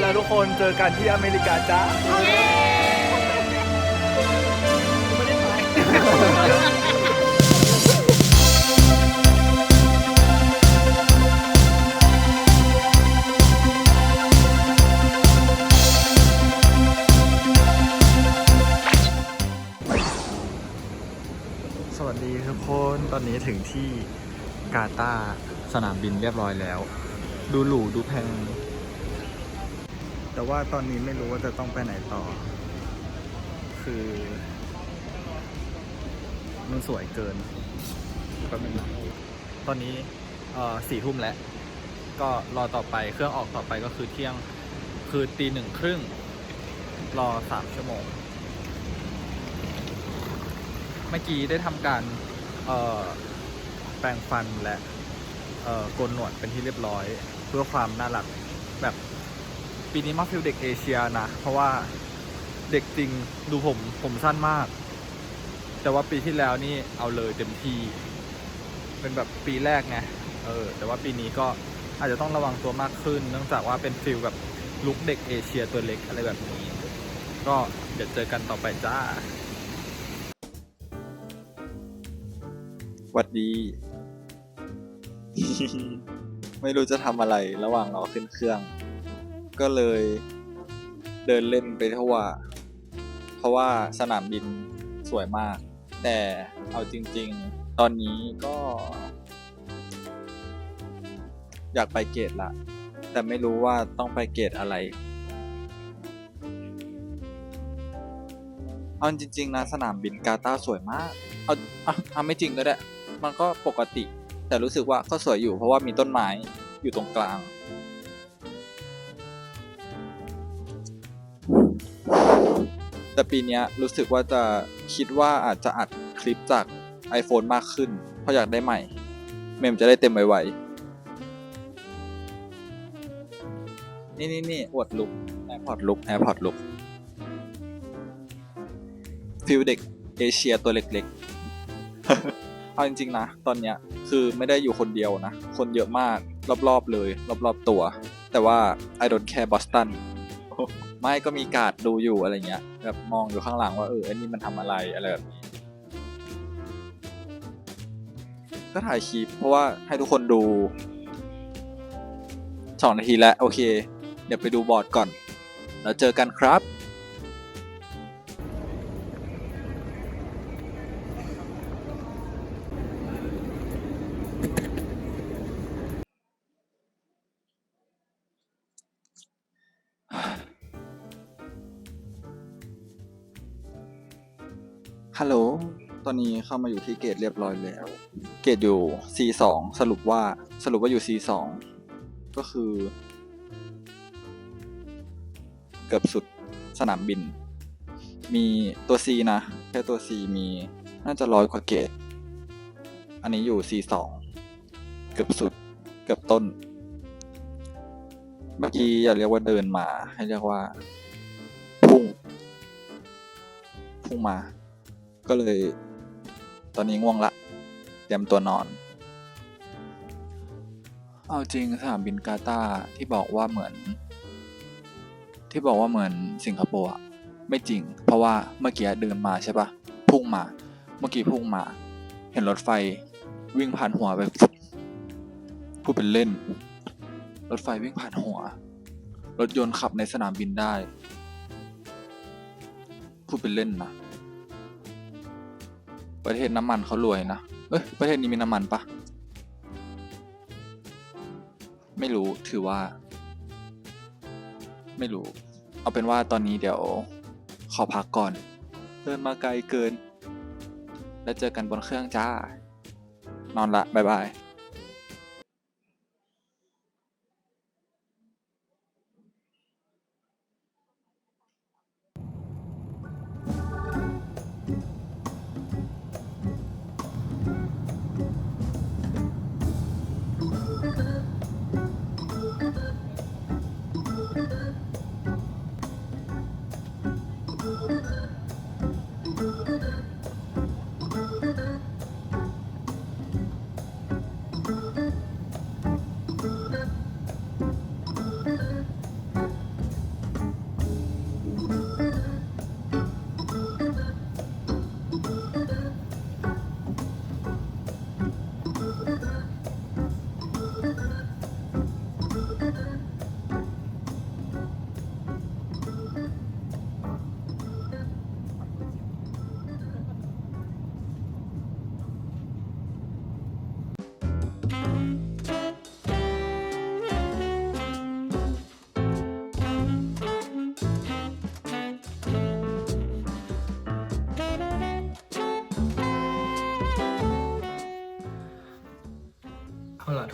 แล้วทุกคนเจอกันที่อเมริกาจ้าสวัสดีทุกคนตอนนี้ถึงที่กาตาร์สนามบินเรียบร้อยแล้ว ดูหรูดูแพง แต่ว่าตอนนี้ไม่รู้ว่าจะต้องไปไหนต่อ คือ มันสวยเกินแป๊บนึงนะตอนนี้เอ่อสี่ทุ่มแล้ว ก็รอต่อไปเครื่องออกต่อไปก็คือเที่ยงคือตีหนึ่งครึ่ง รอสามชั่วโมง เมื่อกี้ได้ทำการเอ่อแปรงฟันและเอ่อโกนหนวดเป็นที่เรียบร้อย เพื่อความน่ารักแบบ ปีนี้มาฟิลเด็กเอเชียนะ เพราะว่าเด็กจริงดูผมผมสั้นมาก แต่ว่าปีที่แล้วนี่เอาเลยเต็มที่เป็นแบบปีแรกไงเออ แต่ว่าปีนี้ก็อาจจะต้องระวังตัวมากขึ้น เนื่องจากว่าเป็นฟิลแบบลุคเด็กเอเชียตัวเล็กอะไรแบบนี้ ก็เดี๋ยวเจอกันต่อไปจ้าหวัดดี ไม่รู้จะทำอะไรระหว่างรอขึ้นเครื่อง ก็เลยเดินเล่นไปทั่วเพราะว่าสนามบินสวยมาก แต่เอาจริง ๆ ตอนนี้ก็ อยากไปเกตละ แต่ไม่รู้ว่าต้องไปเกตอะไรเอาจริงๆนะสนามบินกาตาสวยมาก เอาอะอะไม่จริงก็ได้ มันก็ปกติ แต่รู้สึกว่าก็สวยอยู่เพราะว่ามีต้นไม้อยู่ตรงกลาง แต่ปีนี้รู้สึกว่าจะคิดว่าอาจจะอัดคลิปจาก iPhone มากขึ้น เพราะอยากได้ใหม่ เมมจะได้เต็มไวๆนี่นี่นี่อวดลุก AirPod ลุก AirPod ลุกฟิลเด็กเอเชียตัวเล็กๆ เอาจริงๆนะ ตอนเนี้ยคือไม่ได้อยู่คนเดียวนะ คนเยอะมากรอบๆเลย รอบๆตัว แต่ว่า I don't care Boston ไม่ก็มีการ์ดดูอยู่อะไรเงี้ยแบบมองอยู่ข้างหลังว่าเอออันนี้มันทำอะไรอะไรแบบนี้ ก็ถ่ายคลิปเพราะว่าให้ทุกคนดูสองนาทีแล้ว โอเค เดี๋ยวไปดูบอร์ดก่อน แล้วเจอกันครับ ฮัลโหล ตอนนี้เข้ามาอยู่ที่เกตเรียบร้อยแล้ว เกตอยู่ C2 สรุปว่า สรุปว่าอยู่ C2 ก็คือ เกือบสุดสนามบิน มีตัว C นะ แค่ตัว C มีน่าจะร้อยกว่าเกต อันนี้อยู่ C2 เกือบสุด เกือบต้น เมื่อกี้อย่าเรียกว่าเดินมา ให้เรียกว่า พุ่ง พุ่งมา ก็เลย ตอนนี้ง่วงละ เตรียมตัวนอน เอาจริงสนามบินกาตาที่บอกว่าเหมือน ที่บอกว่าเหมือนสิงคโปร์อะไม่จริง เพราะว่าเมื่อกี้เดินมาใช่ปะพุ่งมา เมื่อกี้พุ่งมา เห็นรถไฟวิ่งผ่านหัวไปพูดเป็นเล่น รถไฟวิ่งผ่านหัว รถยนต์ขับในสนามบินได้ พูดเป็นเล่นนะ ประเทศน้ำมันเขารวยนะเอ้ยประเทศนี้มีน้ำมันปะไม่รู้ถือว่า ไม่รู้ เอาเป็นว่าตอนนี้เดี๋ยวขอพักก่อน เดินมาไกลเกิน แล้วเจอกันบนเครื่องจ้า นอนละ บ๊ายบาย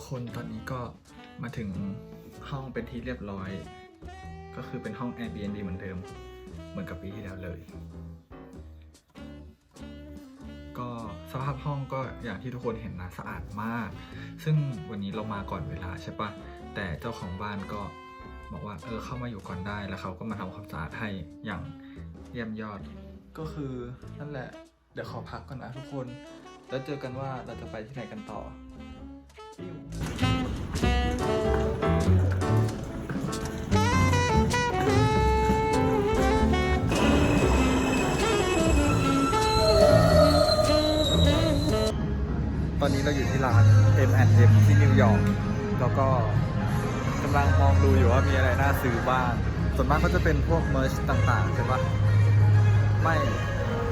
ทุกคนตอนนี้ก็มาถึงห้องเป็นที่เรียบร้อย ก็คือเป็นห้อง Airbnb เหมือนเดิม เหมือนกับปีที่แล้วเลย ก็สภาพห้องก็อย่างที่ทุกคนเห็นนะสะอาดมาก ซึ่งวันนี้เรามาก่อนเวลาใช่ปะแต่เจ้าของบ้านก็บอกว่าเออเข้ามาอยู่ก่อนได้แล้วเขาก็มาทำความสะอาดให้อย่างเยี่ยมยอด ก็คือนั่นแหละ เดี๋ยวขอพักก่อนนะทุกคน แล้วเจอกันว่าเราจะไปที่ไหนกันต่อ ตอนนี้เราอยู่ที่ร้าน M&M ที่นิวยอร์ก แล้วก็กำลังมองดูอยู่ว่ามีอะไรน่าซื้อบ้าง ส่วนมากก็จะเป็นพวกเมอร์ชต่างๆ ใช่ปะไม่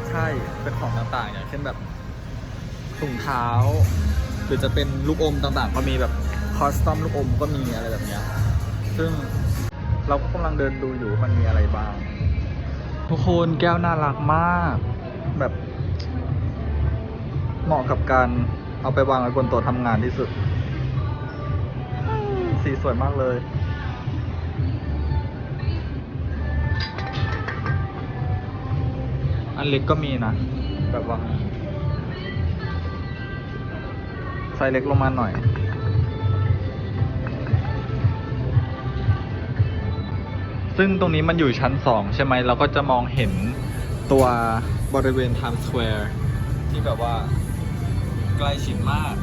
ใช่เป็นของต่างๆ อย่างเช่นแบบถุงเท้า หรือจะเป็นลูกอมต่างๆ ก็มีแบบคอสตอมลูกอมก็มีอะไรแบบเนี้ยซึ่งเราก็กำลังเดินดูอยู่ว่ามันมีอะไรบ้าง ทุกคนแก้วน่ารักมาก แบบเหมาะกับการเอาไปวางไว้บนโต๊ะทำงานที่สุด สีสวยมากเลย อันเล็กก็มีนะ แบบว่า ไซส์เล็กลงมาหน่อย ซึ่งตรงนี้มันอยู่ชั้นสองใช่ไหมเราก็จะมองเห็นตัวบริเวณ Times Square ที่แบบว่าใกล้ชิดมาก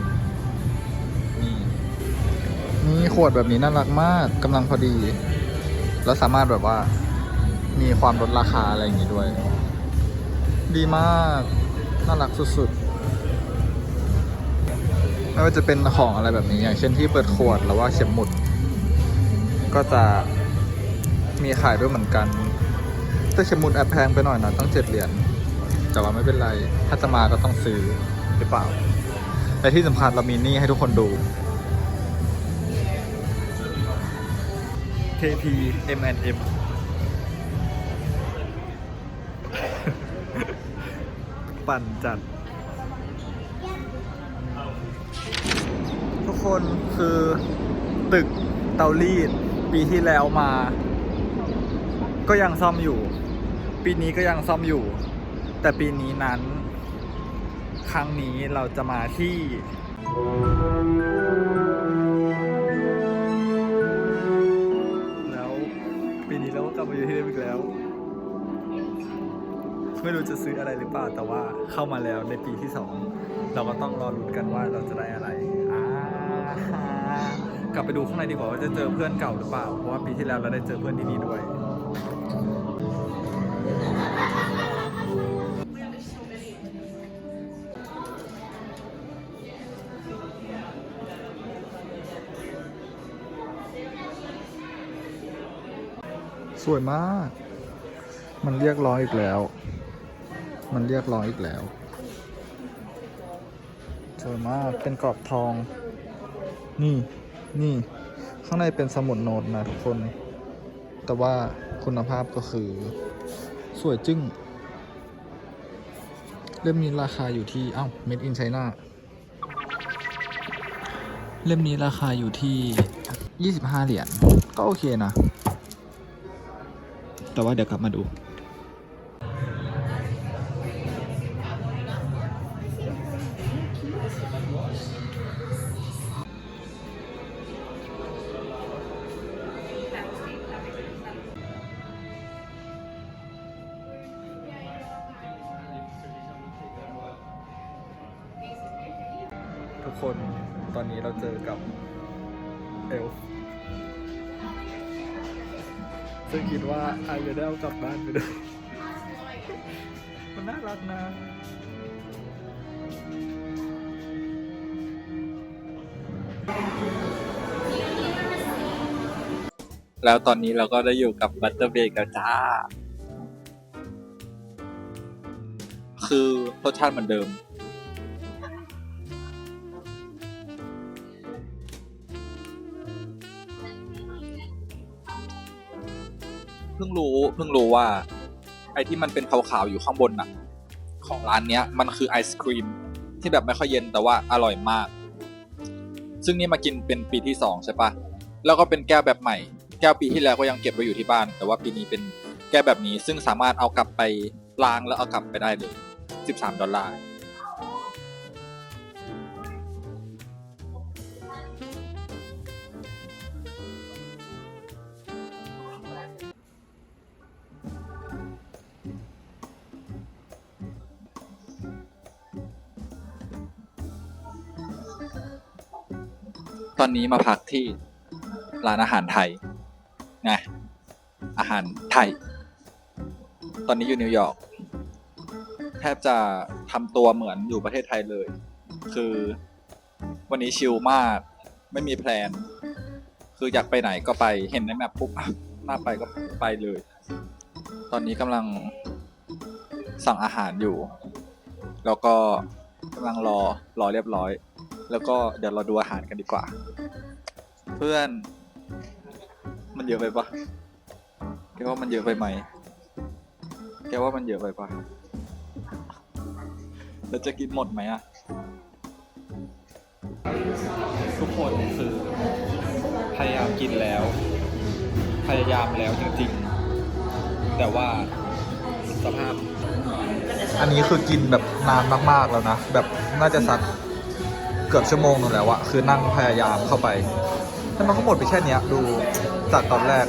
นี่นี่ขวดแบบนี้น่ารักมากกำลังพอดี แล้วสามารถแบบว่ามีความลดราคาอะไรอย่างงี้ด้วย ดีมาก น่ารักสุดๆ ไม่ว่าจะเป็นของอะไรแบบนี้อย่างเช่นที่เปิดขวดหรือว่าเข็มหมุด ก็จะมีขายด้วยเหมือนกัน แต่เข็มหมุดแอบแพงไปหน่อยนะต้องเจ็ดเหรียญแต่ว่าไม่เป็นไร ถ้าจะมาก็ต้องซื้อหรือเปล่าแต่ที่สำคัญเรามีนี่ให้ทุกคนดู KP M&M ปั่นจัด คนคือตึกเตารีด ปีที่แล้วมา ก็ยังซ่อมอยู่ ปีนี้ก็ยังซ่อมอยู่ แต่ปีนี้นั้น ครั้งนี้เราจะมาที่แล้วปีนี้เราก็กลับมาอยู่ที่เดิมอีกแล้ว ไม่รู้จะซื้ออะไรหรือเปล่า แต่ว่าเข้ามาแล้วในปีที่สอง เราก็ต้องรอลุ้นกันว่าเราจะได้อะไร อ่ากลับไปดูข้างในดีกว่าว่าจะเจอเพื่อนเก่าหรือเปล่า เพราะว่าปีที่แล้วเราได้เจอเพื่อนที่นี่ด้วย สวยมาก มันเรียกร้องอีกแล้ว มันเรียกร้องอีกแล้ว สวยมาก เป็นกรอบทอง นี่ นี่ ข้างในเป็นสมุดโน้ตนะทุกคน แต่ว่าคุณภาพก็คือ สวยจึ้ง เล่มนี้ราคาอยู่ที่เอ้า made in China เล่มนี้ราคาอยู่ที่ 25 เหรียญ ก็โอเคนะ แต่ว่าเดี๋ยวกลับมาดู เอลฟ์ซึ่งคิดว่าอาจจะได้เอากลับบ้านไปด้วย มันน่ารักนะ แล้วตอนนี้เราก็ได้อยู่กับบัตเตอร์เบย์กันจ้า คือรสชาติเหมือนเดิม เพิ่งรู้เพิ่งรู้ว่า ไอ้ที่มันเป็นขาวๆอยู่ข้างบนน่ะ ของร้านเนี้ยมันคือไอศครีมที่แบบไม่ค่อยเย็นแต่ว่าอร่อยมาก ซึ่งนี่มากินเป็นปีที่สองใช่ปะแล้วก็เป็นแก้วแบบใหม่ แก้วปีที่แล้วก็ยังเก็บไว้อยู่ที่บ้าน แต่ว่าปีนี้เป็นแก้วแบบนี้ซึ่งสามารถเอากลับไปล้างแล้วเอากลับไปได้เลย 13 ดอลลาร์ ตอนนี้มาพักที่ร้านอาหารไทยไงอาหารไทย ตอนนี้อยู่นิวยอร์กแทบจะทำตัวเหมือนอยู่ประเทศไทยเลย คือวันนี้ชิลมาก ไม่มีแพลน คืออยากไปไหนก็ไปเห็นในแมปปุ๊บน่าไปก็ไปเลย ตอนนี้กำลังสั่งอาหารอยู่ แล้วก็กำลังรอรอเรียบร้อย แล้วก็เดี๋ยวเราดูอาหารกันดีกว่า เพื่อน มันเยอะไปปะแกว่ามันเยอะไปไหม แกว่ามันเยอะไปปะเราจะกินหมดไหมอะทุกคนคือ พยายามกินแล้ว พยายามแล้วจริงๆ แต่ว่าสภาพ อันนี้คือกินแบบนานมากๆแล้วนะ แบบน่าจะสัก เกือบชั่วโมงนึงแล้วอะคือนั่งพยายามเข้าไปแต่มันก็หมดไปแค่เนี้ยดูจากตอนแรก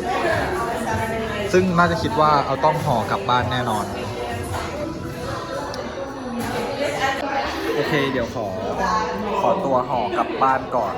ซึ่งน่าจะคิดว่าเอาต้องห่อกลับบ้านแน่นอน โอเคเดี๋ยวขอ ขอตัวห่อกลับบ้านก่อน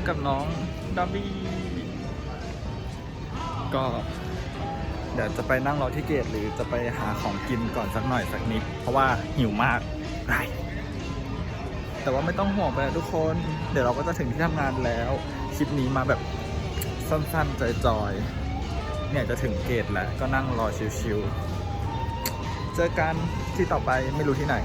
มกับน้องดับบี้ก็เดี๋ยวจะไปนั่งรอที่เกตหรือจะไปหาของกินก่อนสักหน่อยสักนิด เพราะว่าหิวมากไรแต่ว่าไม่ต้องห่วงไปนะทุกคน เดี๋ยวเราก็จะถึงที่ทำงานแล้ว คลิปนี้มาแบบสั้นๆจอยๆ เนี่ยจะถึงเกตแล้วก็นั่งรอชิวๆ เจอกันที่ต่อไปไม่รู้ที่ไหน